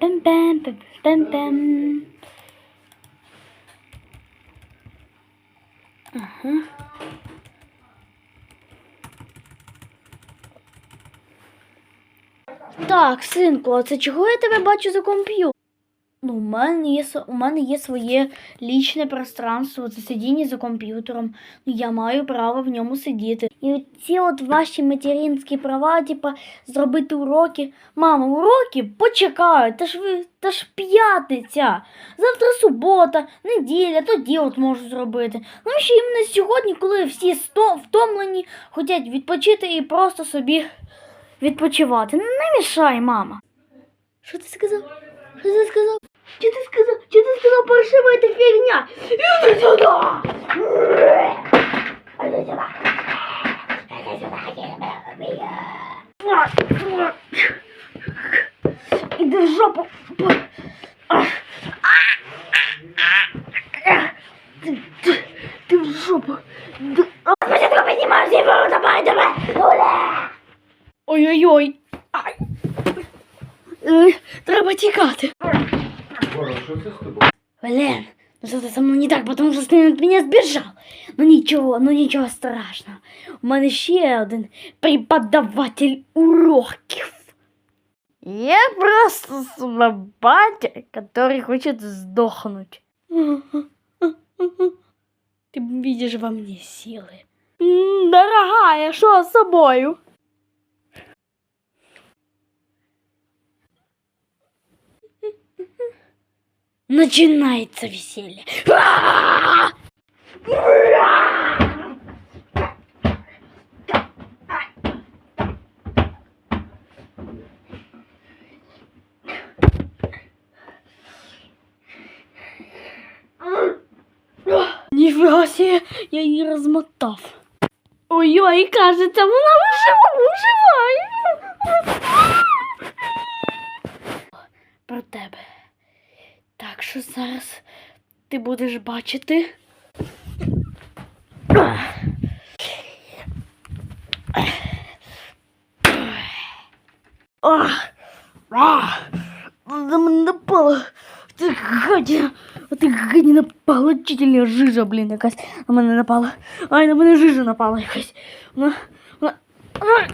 Пем-пем, пем-пем. Ага. Так, синку, а це чого я тебе бачу за комп'ютером? Ну, у мене є у мене є своє лічне пространство, це сидіння за комп'ютером. Ну, я маю право в ньому сидіти. І ці от ваші материнські права, типа, зробити уроки. Мама, уроки почекають, та ж ви та ж п'ятниця. Завтра субота, неділя, тоді от можу зробити. Ну ще іменно сьогодні, коли всі сто втомлені, хочуть відпочити і просто собі відпочивати. Не мішай, мама. Що ти сказав? Що ти сказав? Що ти сказав? Що ти сказав, паршива эта фігня? Іди сюди! Іди сюди! Іди в жопу! Ти, ти, ти в жопу! Ти- А, Спочатку піднімайся, давай, давай! Оля! Ой-ой-ой! Ай! Е, Треба тікати. Бора, що це з тобою? Блин, ну что-то со мной не так, потому что ты от меня сбежал. Ну нічого, ну нічого страшного. У мене ще один преподаватель уроків. Я просто слабатя, который хочет сдохнуть. Ты видишь во мне силы. М, Дорогая, что с собою? Начинается веселье. А! Нифига себе, я її розмотав. Ой-ой, кажется, вона виживає, виживає. Про тебе. Так що зараз ти будеш бачити. Ах! Ах! На мене напала. Ти гадіна. Ти гадіна напала. Вчительня жижа, блін, якась на мене напала. Ай, на мене жижа напала якась. Вона, вона... Ай!